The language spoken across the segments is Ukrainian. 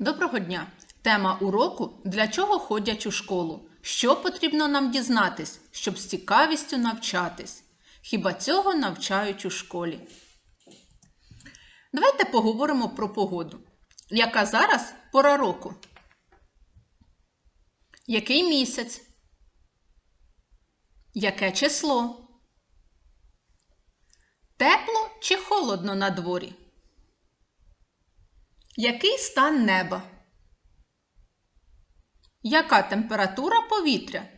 Доброго дня! Тема уроку Для чого ходять у школу? Що потрібно нам дізнатись, щоб з цікавістю навчатись? Хіба цього навчають у школі? Давайте поговоримо про погоду. Яка зараз пора року? Який місяць? Яке число? Тепло чи холодно на дворі? Який стан неба? Яка температура повітря?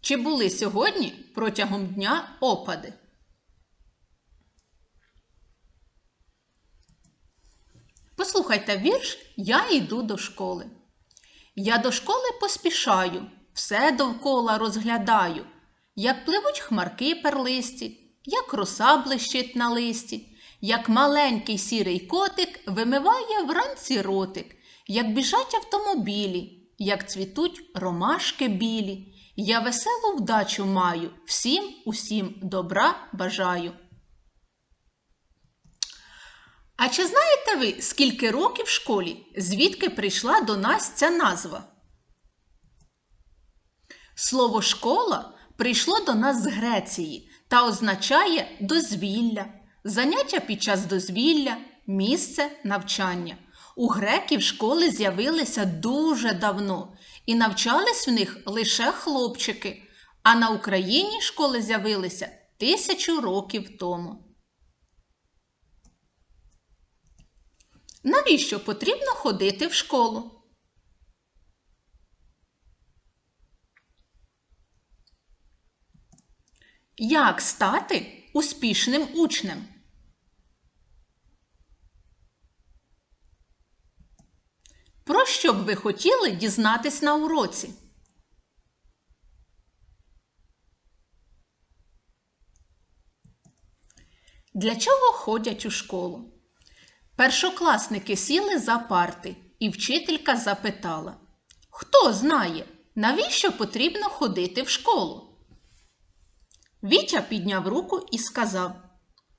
Чи були сьогодні протягом дня опади? Послухайте вірш Я йду до школи. Я до школи поспішаю, все довкола розглядаю, як пливуть хмарки перлисті, як роса блищить на листі, як маленький сірий котик вимиває вранці ротик, як біжать автомобілі, як цвітуть ромашки білі. Я веселу вдачу маю, всім усім добра бажаю. А чи знаєте ви, скільки років в школі, звідки прийшла до нас ця назва? Слово школа прийшло до нас з Греції та означає дозвілля, заняття під час дозвілля, місце навчання. У греків школи з'явилися дуже давно і навчались в них лише хлопчики, а на Україні школи з'явилися тисячу років тому. Навіщо потрібно ходити в школу? Як стати успішним учнем? Про що б ви хотіли дізнатись на уроці? Для чого ходять у школу? Першокласники сіли за парти, і вчителька запитала Хто знає, навіщо потрібно ходити в школу? Вітя підняв руку і сказав,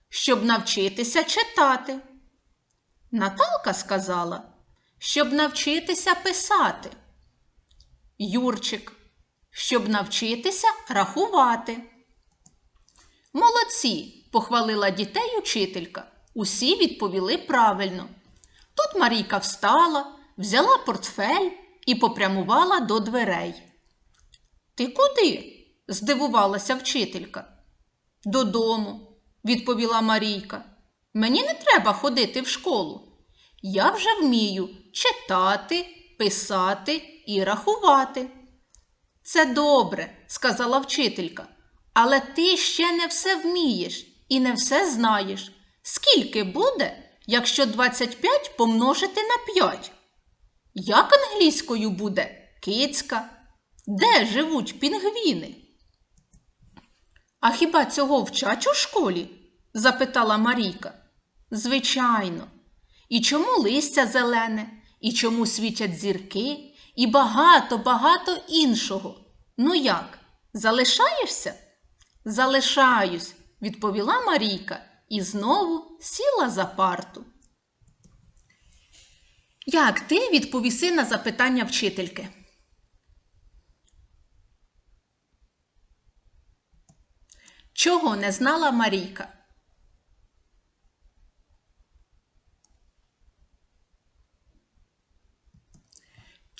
щоб навчитися читати. Наталка сказала, щоб навчитися писати. Юрчик, щоб навчитися рахувати. Молодці, похвалила дітей учителька. Усі відповіли правильно. Тут Марійка встала, взяла портфель і попрямувала до дверей. Ти куди? здивувалася вчителька. Додому, відповіла Марійка. Мені не треба ходити в школу. Я вже вмію читати, писати і рахувати. Це добре, сказала вчителька, але ти ще не все вмієш і не все знаєш. Скільки буде, якщо 25 помножити на 5? Як англійською буде кицька? Де живуть пінгвіни? А хіба цього вчать у школі? запитала Марійка. Звичайно. І чому листя зелене, і чому світять зірки, і багато-багато іншого. Ну як, залишаєшся? Залишаюсь, відповіла Марійка і знову сіла за парту. Як ти відповіси на запитання вчительки? Чого не знала Марійка?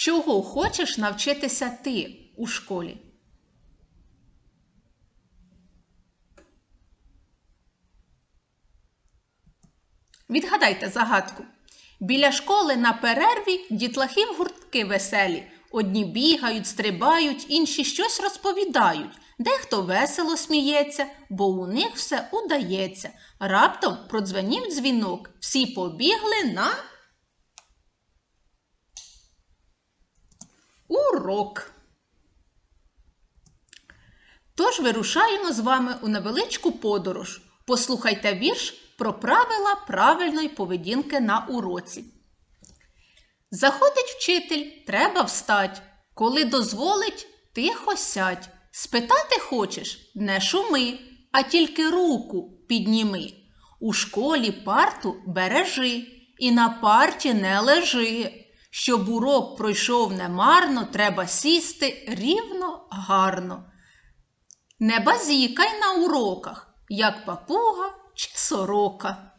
Чого хочеш навчитися ти у школі? Відгадайте загадку. Біля школи на перерві дітлахів гуртки веселі. Одні бігають, стрибають, інші щось розповідають. Дехто весело сміється, бо у них все удається. Раптом продзвенів дзвінок. Всі побігли на урок. Тож вирушаємо з вами у невеличку подорож. Послухайте вірш про правила правильної поведінки на уроці. Заходить вчитель, треба встать. Коли дозволить, тихо сядь. Спитати хочеш не шуми, а тільки руку підніми. У школі парту бережи і на парті не лежи. Щоб урок пройшов немарно, треба сісти рівно гарно. Не базікай на уроках, як папуга чи сорока.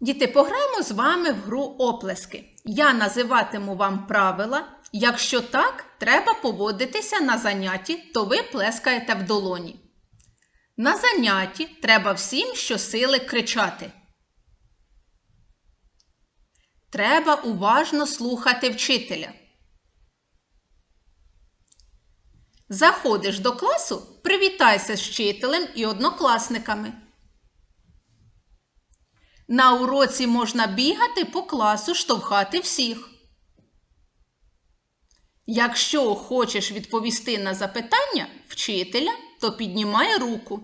Діти, пограємо з вами в гру оплески. Я називатиму вам правила. Якщо так, треба поводитися на занятті, то ви плескаєте в долоні. На занятті треба всім щосили кричати. Треба уважно слухати вчителя. Заходиш до класу, привітайся з вчителем і однокласниками. На уроці можна бігати по класу, штовхати всіх. Якщо хочеш відповісти на запитання вчителя, то піднімай руку.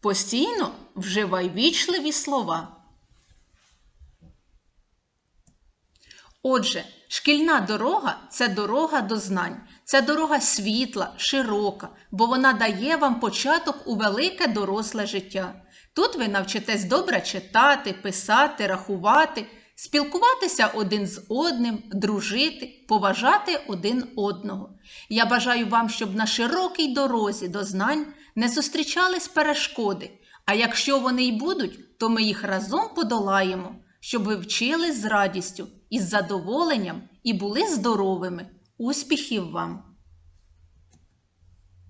Постійно вживай вічливі слова. Отже, шкільна дорога це дорога до знань, це дорога світла, широка, бо вона дає вам початок у велике доросле життя. Тут ви навчитесь добре читати, писати, рахувати, спілкуватися один з одним, дружити, поважати один одного. Я бажаю вам, щоб на широкій дорозі до знань не зустрічались перешкоди, а якщо вони й будуть, то ми їх разом подолаємо, щоб ви вчились з радістю, із задоволенням і були здоровими. Успіхів вам!